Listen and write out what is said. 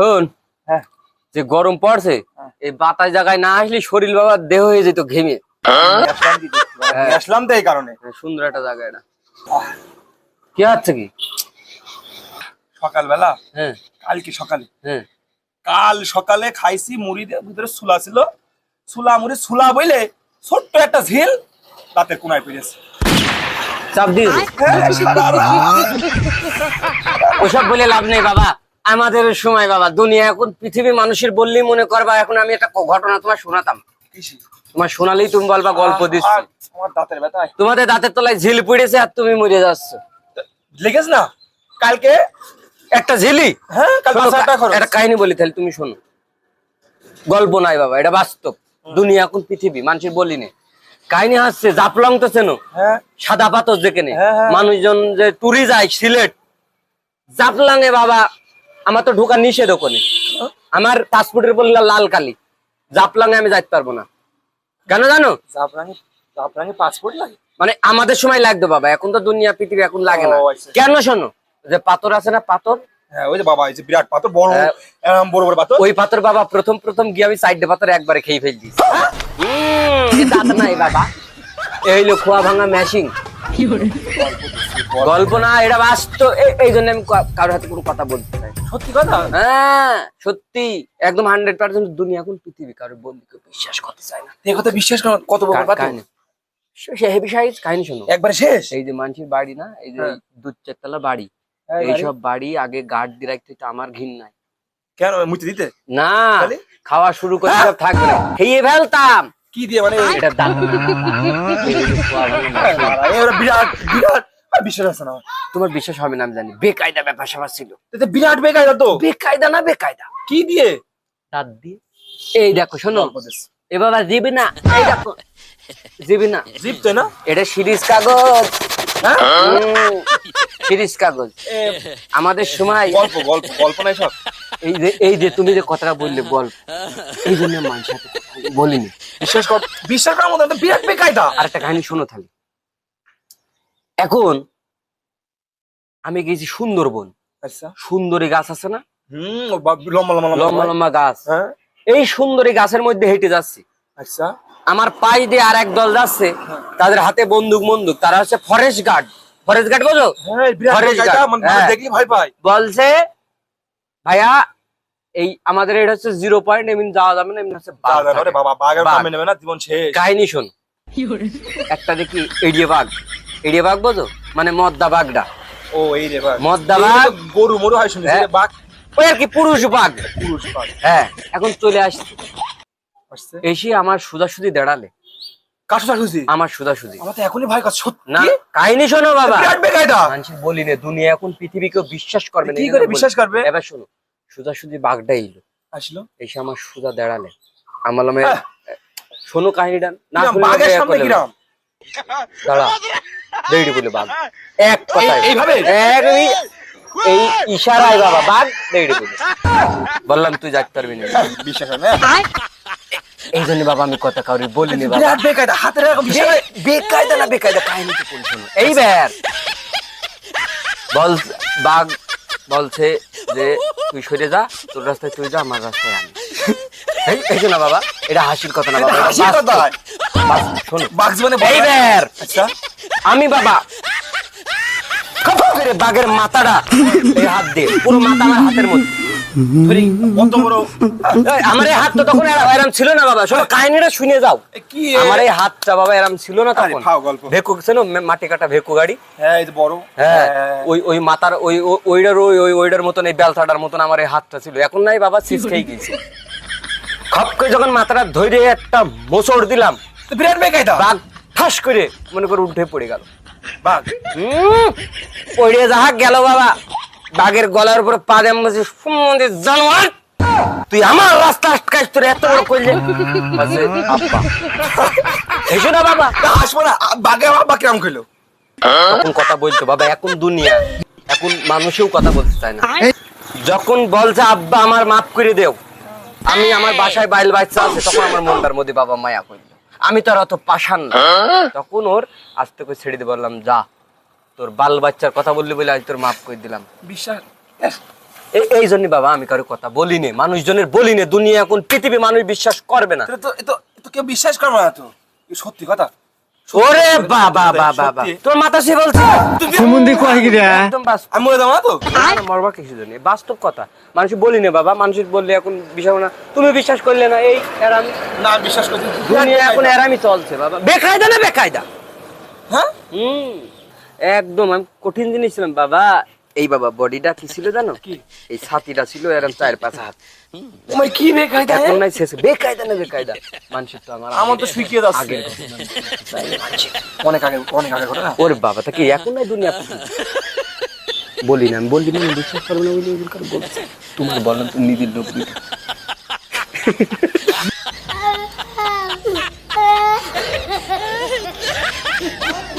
শোন হ্যাঁ। যে গরম পড়ছে হ্যাঁ। এই বাতাস জায়গায় না আসলে শরীর বাবা দেহ হয়ে যেত ঘেমে। আসলাম। হ্যাঁ। আসলাম তো এই কারণে। সুন্দর একটা জায়গা এটা। কি হচ্ছে কি? সকালবেলা? হ্যাঁ। কালকে সকালে। হ্যাঁ। কাল সকালে খাইছি মুড়ি দিয়ে ভিতরে সুলা ছিল। সুলা মুড়ি সুলা বইলে ছোট্ট একটা ঝিল দাঁতের কোনায় পেরেছে চাপ দিয়ে। ওসব বলে লাভ নেই বাবা। আমাদের সময় বাবা দুনিয়া এখন পৃথিবী মানুষের বললেই মনে করবা এখন আমি একটা ঘটনা তোমার শোনাতাম। তোমার শোনালেই তুমি বলবা গল্প দিচ্ছ। ব্যথা? তোমাদের দাঁতের তলায় ঝিল পড়েছে আর তুমি মরে যাচ্ছ। লেগেছ না? কালকে? একটা ঝিলি? হ্যাঁ। একটা কাহিনী বলি তাহলে তুমি শোনো। গল্প নাই বাবা এটা বাস্তব। দুনিয়া এখন পৃথিবী মানুষের বলি নেই। কাহিনী হচ্ছে জাফলং তো চেনো? হ্যাঁ। সাদা পাথর যেখানে হ্যাঁ, হ্যাঁ। মানুষজন যে টুরি যায় সিলেট। জাফলাঙে বাবা আমার তো ঢোকা নিষেধ ওখানে আমার পাসপোর্টের বললে লাল কালি। জাফলাঙে আমি যাইতে পারব না। কেন জানো? পাসপোর্ট লাগে? মানে আমাদের সময় লাগতো বাবা এখন তো দুনিয়া পৃথিবী এখন লাগে না। আচ্ছা। কেন শোনো? যে পাথর আছে না পাথর? হ্যাঁ ওই যে বাবা যে বিরাট পাথর বড় হ্যাঁ। বড় বড় পাথর। ওই পাথর বাবা প্রথম প্রথম গিয়ে আমি সাইডে পাথর একবারে খেয়ে ফেল দিয়েছি দাঁত নাই বাবা। এই হইল খোয়া ভাঙা ম্যাশিং গল্প না এটা বাস্তব। এই জন্য আমি কারোর হাতে কোনো কথা বলতে চাই। সত্যি কথা? হ্যাঁ সত্যি। একদম হান্ড্রেড পার্সেন্ট দুনিয়া এখন পৃথিবী কারোর বন্ধু কেউ বিশ্বাস করতে চায় না। কথা বিশ্বাস করো কত বড় কাহিনী? সে- সে হেভি সাইজ কাহিনী শোনো। একবারে শেষ? এই যে মানুষের বাড়ি না এই যে হ্যাঁ। দু চারতলা বাড়ি হ্যাঁ, এইসব বাড়ি। আগে গার্ড দিয়ে রাখতে আমার ঘিন নাই। কেন মুতে দিতে? না খাওয়া শুরু করে সব থাকবে না। খেয়ে ফেলতাম। কি দিয়ে মানে? এটা বিরাট বিরাট। আর বিশ্বাস আছে না। তোমার বিশ্বাস হবে না আমি জানি। বেকায়দা ব্যাপার স্যাপার ছিল। বিরাট বেকার তো। বেকায়দা না বেকায়দা? কি দিয়ে? দাঁত দিয়ে। এই দেখো শোনো। এ বাবা জিবি না। এই দেখো জিবি না। তো না? এটা সিরিজ কাগজ। হ্যাঁ? সিরিজ কাগজ। আমাদের সময় গল্প গল্প গল্প নাই সব। এই যে এই যে তুমি যে কথাটা বললে গল্প। এই জন্য মানুষের বলিনি। বিশ্বাস কর বিশ্বাস করার মতো বিরাট বেকায়দা। আর একটা কাহিনী শোনো তাহলে। এখন আমি গেছি সুন্দরবন। আচ্ছা। সুন্দরী গাছ আছে না? হুম ও বাপ, লম্বা লম্বা লম্বা। লম্বা লম্বা গাছ। হ্যাঁ। এই সুন্দরী গাছের মধ্যে হেঁটে যাচ্ছি। আচ্ছা। আমার পাই দিয়ে আর এক দল যাচ্ছে তাদের হাতে বন্দুক বন্দুক তারা হচ্ছে ফরেস্ট গার্ড ফরেস্ট গার্ড হ্যাঁ মানে হ্যাঁ। পাই বলছে ভাইয়া এই আমাদের এটা হচ্ছে জিরো পয়েন্ট এমনি যাওয়া যাবে না এমনি হচ্ছে কাহিনী শোন। একটা দেখি এড়িয়ে বাঘ। এড়িয়ে বাঘ বোঝো মানে মদ্দা বাঘটা ও এই রে বাঘ মদ্দা বাঘ গরু মরু হয় শুনছি হ্যাঁ। বাঘ ওই আর কি পুরুষ বাঘ। পুরুষ বাঘ। হ্যাঁ এখন চলে আসছে। এসে আমার সুদাসুদি দাঁড়ালে। আমার সুদাসুদি আমার তো এখনই ভয় না কাহিনী শোনো বাবা। মানুষের বলি নে দুনিয়া এখন পৃথিবী কেউ বিশ্বাস করবে না কি করে বিশ্বাস করবে। এবার শোনো সুদাসুদি বাঘটা এলো। আসলো? এসে আমার সুদা দাঁড়ালে। আমার হ্যাঁ। শোনো কাহিনীটা না দাঁড়া। দেড়ি বলে বাঘ। এক কথায়। এইভাবে? এই- এই ইশারায় বাবা বাঘ দেড়ি বলে। বললাম তুই যাইতে পারবি না। বিশ্বাস হয় এই জন্য বাবা আমি কথা কাউরি বলিনি বাবা। বেকায়দা হাতের বেকায়দা না বেকায়দা কাহিনী তো কোন শোনো এই ব্যার বল বাঘ বলছে যে তুই সরে যা তোর রাস্তায় তুই যা আমার রাস্তায় আমি এই না বাবা এটা হাসির কথা না বাবা হাসির কথা। শোনো। বাঘ জীবনে ব্যার আচ্ছা। আমি বাবা। করে বাঘের মাথাটা এই হাত দিয়ে পুরো মাথা আমার হাতের মধ্যে। আমার এই হাত তখন এরম ছিল না বাবা। শোনো কাহিনীটা শুনে যাও। এ কি এ? আমার এই হাতটা বাবা এরম ছিল না তখন। ভেকু ছিল মাটি কাটা ভেকু গাড়ি। হ্যাঁ বড়। হ্যাঁ ওই ওই মাথার ওই ও- ওইটার ওই ওই ওইটার মতন এই বেলথাটার মতন আমার এই হাতটা ছিল। এখন নাই বাবা সিস খেয়ে গেছে খপ করে যখন মাথাটা ধরে একটা মোচড় দিলাম বিরাট বেকায়দা। বাঘ ঠাস করে মনে করে উঠে পড়ে গেল। বাঘ। হুম, পড়ে যাহা গেল বাবা। বাঘের গলার উপরে পা দেম বলছে সুমন্দি জানোয়ার তুই আমার রাস্তা আটকাইস তোর এত বড় করলে? এসো না বাবা। তা হাসবো না বাঘে বাঘ কিরাম খেলো তখন কথা বলতো বাবা এখন দুনিয়া। এখন মানুষেও কথা বলতে চায় না। যখন বলছে আব্বা আমার মাফ করে দেও। আমি আমার বাসায় বাইল বাচ্চা আছে তখন আমার মনটার মধ্যে বাবা মায়া করল আমি তো আর অত পাশান না। তখন ওর আস্তে করে ছেড়ে দিয়ে বললাম যা তোর বাল বাচ্চার কথা বললি বলে আজ তোর মাফ করে দিলাম। বিশ্বাস এই এই জন্য বাবা আমি কারও কথা বলিনি মানুষজনের বলিনি। দুনিয়া এখন পৃথিবী মানুষ বিশ্বাস করবে না। তো কেউ বিশ্বাস করবে না তো। সত্যি কথা। ওরে বাবা বাবা বাবা তোর মাথা সে বলছে। সুমন্দি কয় কি রে? একদম বাস্তব। আমি মরে যাব তো? মরবা কিছু জন্য বাস্তব কথা। মানুষ বলি না বাবা মানুষ বললে এখন বিশ্বাস না। তুমি বিশ্বাস করলে না এই এরামি না বিশ্বাস করছি দুনিয়া এখন এরামি চলছে বাবা। বেকায়দা না বেকায়দা? হ্যাঁ? হুম। একদম আমি কঠিন জিনিস ছিলাম বাবা। এই বাবা বডিটা কি ছিল জানো? এই ছাতিটা ছিল এরকম চার পাঁচ হাত। তোমার কি বেকায়দা এখন নাই শেষ। বেকায়দা না বেকায়দা? মানুষের তো আমার আমার তো শুকিয়ে যাচ্ছে আগের অনেক আগে অনেক আগে ঘটনা। ওরে বাবা তা কি এখন নাই দুনিয়া বলি না আমি বললি না বিশ্বাস করব না বলি এগুলো কারও বলছে তোমার বললাম তুমি নিজের লোক দিতে Ha ha ha!